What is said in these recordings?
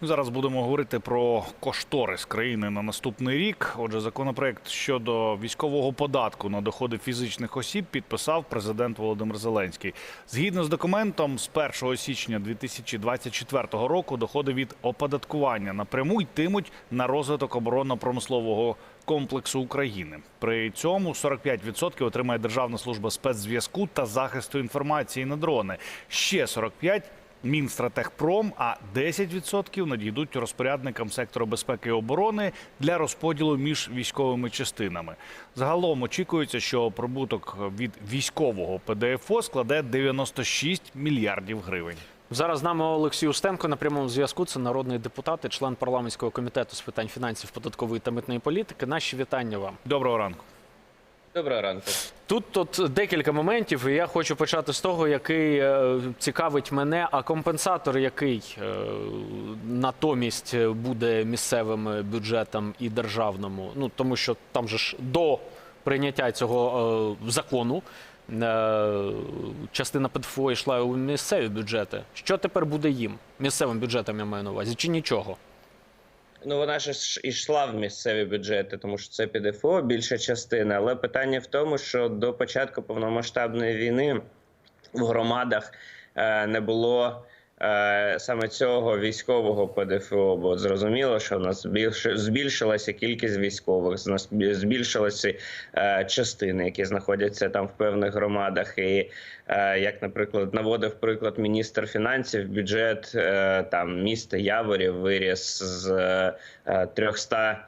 Ми зараз будемо говорити про кошторис країни на наступний рік. Отже, законопроект щодо військового податку на доходи фізичних осіб підписав президент Володимир Зеленський. Згідно з документом, з 1 січня 2024 року доходи від оподаткування напряму йтимуть на розвиток оборонно-промислового комплексу України. При цьому 45% отримає Державна служба спецзв'язку та захисту інформації на дрони. Ще 45% Мінстратегпром, а 10% надійдуть розпорядникам сектору безпеки і оборони для розподілу між військовими частинами. Загалом очікується, що прибуток від військового ПДФО складе 96 мільярдів гривень. Зараз з нами Олексій Устенко на прямому зв'язку. Це народний депутат і член парламентського комітету з питань фінансів, податкової та митної політики. Наші вітання вам. Доброго ранку. Доброго ранку. Тут тут декілька моментів, і я хочу почати з того, який е, цікавить мене. А компенсатор, який е, натомість буде місцевим бюджетам і державному, ну тому що там же ж до прийняття цього е, закону частина ПДФО йшла у місцеві бюджети. Що тепер буде їм? Місцевим бюджетам я маю на увазі, чи нічого? Ну вона ж йшла в місцеві бюджети, тому що це ПДФО більша частина. Але питання в тому, що до початку повномасштабної війни в громадах е, не було. Е, Саме цього військового ПДФО, бо зрозуміло, що в нас збільшилася кількість військових, з нас збільшилися е, частини, які знаходяться там в певних громадах. І е, як, наприклад, наводив приклад міністр фінансів, бюджет там міста Яворів виріс з е, 300 е,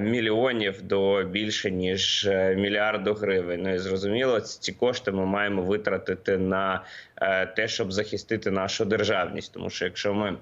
мільйонів до більше ніж е, мільярду гривень. Ну і зрозуміло, ці кошти ми маємо витратити на е, те, щоб захистити нашу державність. Тому що якщо ми е,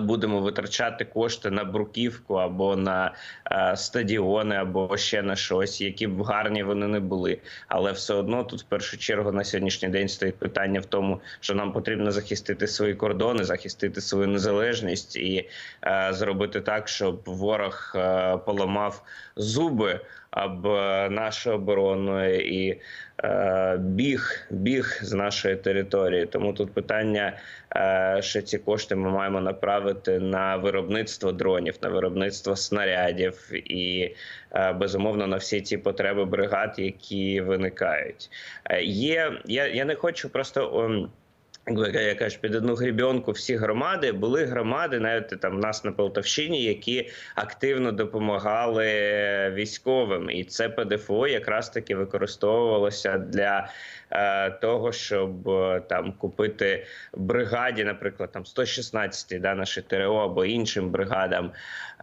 Будемо витрачати кошти на бруківку або на е, стадіони, або ще на щось, які б гарні вони не були. Але все одно тут в першу чергу на сьогоднішній день стоїть питання в тому, що нам потрібно захистити свої кордони, захистити свою незалежність і е, зробити так, щоб ворог е, поламав зуби об е, нашу оборону і е, біг, біг з нашої території. Тому тут питання, е, що ці кошти ми маємо направити на виробництво дронів, на виробництво снарядів і е, безумовно на всі ті потреби бригад, які виникають. Е, Є я, я не хочу просто. Як я кажу, під одну грібенку всі громади були громади, навіть там в нас на Полтавщині, які активно допомагали військовим, і це ПДФО якраз таки використовувалося для е, того, щоб е, там купити бригаді, наприклад, там 116 да, наші ТРО або іншим бригадам.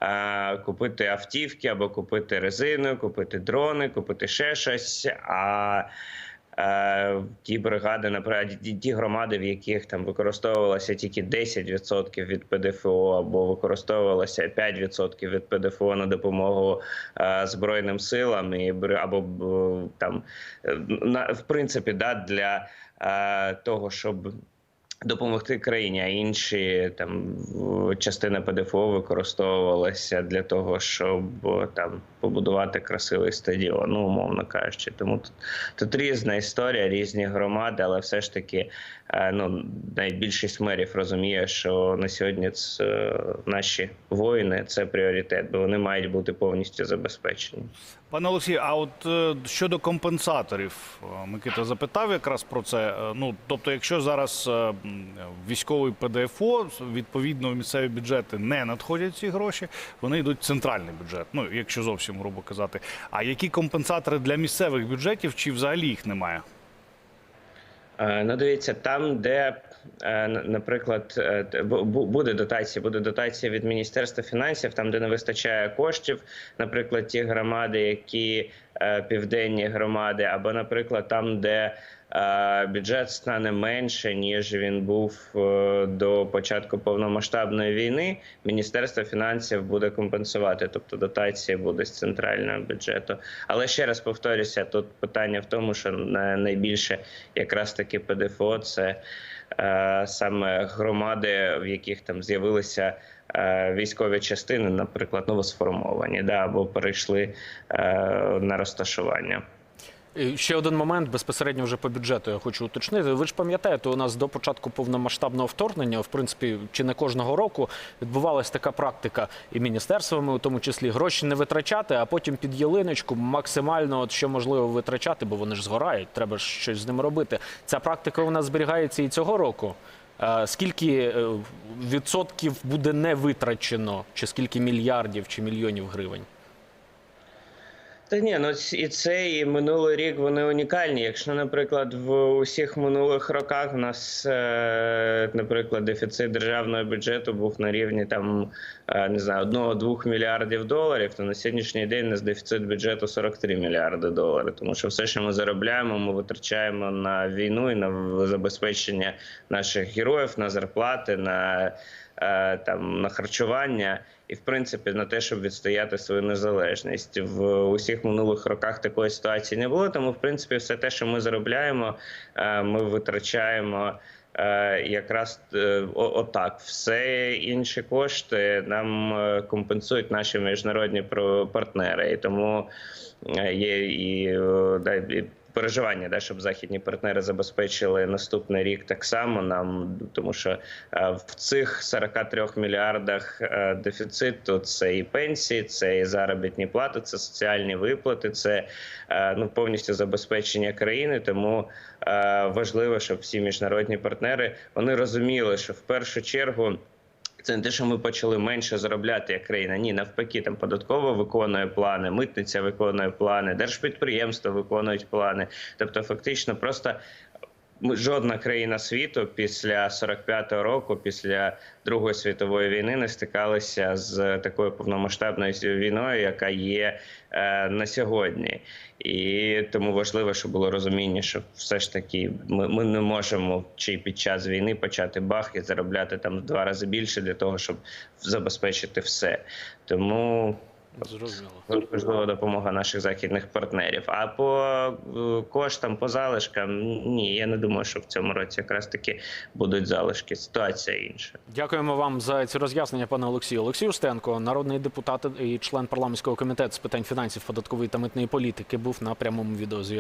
е, Купити автівки або купити резину, купити дрони, купити ще щось. А ті бригади, наприклад, ті- громади, в яких там використовувалося тільки 10% від ПДФО, або використовувалося 5% від ПДФО на допомогу е, збройним силам, і або там е, на в принципі да для е, того, щоб допомогти країні, а інші там частина ПДФО використовувалася для того, щоб там побудувати красивий стадіон, ну умовно кажучи. Тому тут, тут різна історія, різні громади, але все ж таки, е, ну найбільшість мерів розуміє, що на сьогодні це наші воїни це пріоритет, бо вони мають бути повністю забезпечені. Пане Олексію, а от е, щодо компенсаторів, е, Микита запитав якраз про це. Е, Ну, тобто, якщо зараз військовий ПДФО, відповідно в місцеві бюджети не надходять ці гроші, вони йдуть в центральний бюджет. Ну, якщо зовсім грубо казати. А які компенсатори для місцевих бюджетів, чи взагалі їх немає? Е, Ну, дивіться, там, де, е, наприклад, е, бу- бу- буде дотація, буде дотація від Міністерства фінансів, там, де не вистачає коштів, наприклад, ті громади, які південні громади, або, наприклад, там, де е, бюджет стане менше, ніж він був е, до початку повномасштабної війни, Міністерство фінансів буде компенсувати, тобто дотація буде з центрального бюджету. Але ще раз повторюся, тут питання в тому, що найбільше якраз таки ПДФО це е, саме громади, в яких там з'явилися. Е, Військові частини, наприклад, новосформовані, да, або перейшли е, на розташування. Ще один момент безпосередньо вже по бюджету. Я хочу уточнити. Ви ж пам'ятаєте, у нас до початку повномасштабного вторгнення, в принципі, чи не кожного року відбувалася така практика і міністерствами, у тому числі гроші не витрачати, а потім під ялиночку максимально от що можливо витрачати, бо вони ж згорають. Треба ж щось з ними робити. Ця практика у нас зберігається і цього року. Е, Скільки е, відсотків буде не витрачено, чи скільки мільярдів чи мільйонів гривень? Та ні, ну і цей і минулий рік вони унікальні. Якщо, наприклад, в усіх минулих роках в нас, е, наприклад, дефіцит державного бюджету був на рівні там е, не знаю, 1-2 мільярдів доларів, то на сьогоднішній день у нас дефіцит бюджету 43 мільярди доларів. Тому що все, що ми заробляємо, ми витрачаємо на війну і на забезпечення наших героїв, на зарплати, на там на харчування і в принципі на те, щоб відстояти свою незалежність. В усіх минулих роках такої ситуації не було. Тому, в принципі, все те, що ми заробляємо, е, ми витрачаємо. е, Якраз е, отак, все інші кошти нам е, компенсують наші міжнародні партнери, і тому е, є е, і переживання, да, щоб західні партнери забезпечили наступний рік так само нам, тому що е, в цих 43 мільярдах е, дефіциту це і пенсії, це і заробітні плати, це соціальні виплати, це е, ну повністю забезпечення країни. Тому важливо, щоб всі міжнародні партнери вони розуміли, що в першу чергу. Це не те, що ми почали менше заробляти як країна. Ні, навпаки, там податково виконує плани, митниця виконує плани, держпідприємства виконують плани. Тобто, фактично, просто жодна країна світу після 45-го року, після Другої світової війни, не стикалася з такою повномасштабною війною, яка є е, на сьогодні. І тому важливо, щоб було розуміння, що все ж таки ми, ми не можемо чи під час війни почати бах і заробляти там в два рази більше для того, щоб забезпечити все. Тому Зрозуміло. Допомога наших західних партнерів. А по е, коштам, по залишкам, ні, я не думаю, що в цьому році якраз таки будуть залишки. Ситуація інша. Дякуємо вам за ці роз'яснення, пане Олексію. Олексій Устенко, народний депутат і член парламентського комітету з питань фінансів, податкової та митної політики, був на прямому відеозв'язку.